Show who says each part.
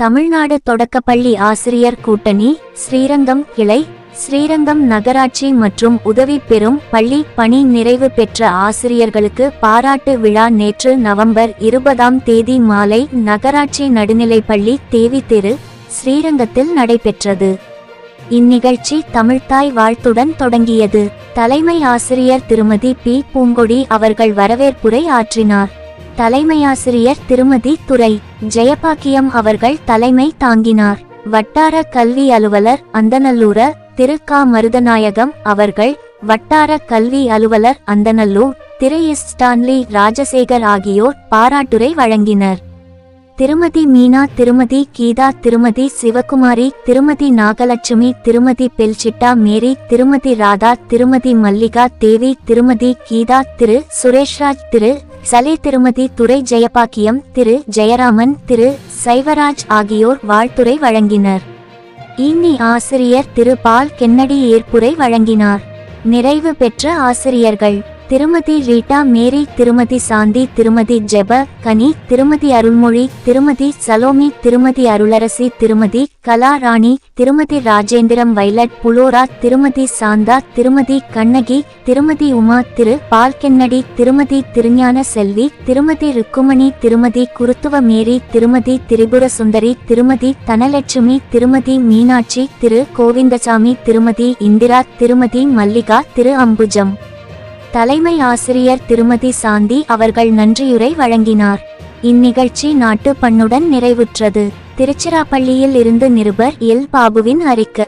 Speaker 1: தமிழ்நாடு தொடக்கப்பள்ளி ஆசிரியர் கூட்டணி ஸ்ரீரங்கம் கிளை ஸ்ரீரங்கம் நகராட்சி மற்றும் உதவி பெறும் பள்ளி பணி நிறைவு பெற்ற ஆசிரியர்களுக்கு பாராட்டு விழா நேற்று நவம்பர் இருபதாம் தேதி மாலை நகராட்சி நடுநிலைப்பள்ளி தேவி தெரு ஸ்ரீரங்கத்தில் நடைபெற்றது. இந்நிகழ்ச்சி தமிழ்தாய் வாழ்த்துடன் தொடங்கியது. தலைமை ஆசிரியர் திருமதி பி. பூங்கொடி அவர்கள் வரவேற்புரை ஆற்றினார். தலைமையாசிரியர் திருமதி துரை ஜெயபாக்கியம் அவர்கள் தலைமை தாங்கினார். வட்டார கல்வி அலுவலர் அந்தநல்லூர திரு மருதநாயகம் அவர்கள் வட்டார கல்வி அலுவலர் அந்தநல்லூர் திரு எஸ் ஸ்டான்லி ராஜசேகர் ஆகியோர் பாராட்டுரை வழங்கினர். திருமதி மீனா திருமதி கீதா திருமதி சிவகுமாரி திருமதி நாகலட்சுமி திருமதி பெல்சிட்டா மேரி திருமதி ராதா திருமதி மல்லிகா தேவி திருமதி கீதா திரு சுரேஷ்ராஜ் திரு சலே திருமதி துரை ஜெயபாக்கியம் திரு ஜெயராமன் திரு சைவராஜ் ஆகியோர் வாழ்த்துரை வழங்கினர். இன்னி ஆசிரியர் திரு பால் கென்னடி ஏற்புரை வழங்கினார். நிறைவு பெற்ற ஆசிரியர்கள். திருமதி ரீட்டா மேரி திருமதி சாந்தி திருமதி ஜெப கனி திருமதி அருள்மொழி திருமதி சலோமி திருமதி அருளரசி திருமதி கலா ராணி திருமதி ராஜேந்திரம் வைலட் புலோரா திருமதி சாந்தா திருமதி கண்ணகி திருமதி உமா திரு பால்கென்னடி திருமதி திருஞான செல்வி திருமதி ருக்குமணி திருமதி குருத்துவ மேரி திருமதி திரிபுர சுந்தரி திருமதி தனலட்சுமி திருமதி மீனாட்சி திரு கோவிந்தசாமி திருமதி இந்திரா திருமதி மல்லிகா திரு அம்புஜம். தலைமை ஆசிரியர் திருமதி சாந்தி அவர்கள் நன்றியுரை வழங்கினார். இந்நிகழ்ச்சி நாட்டு பண்ணுடன் நிறைவுற்றது. திருச்சிராப்பள்ளியில் இருந்து நிருபர் எல். பாபுவின் அறிக்கை.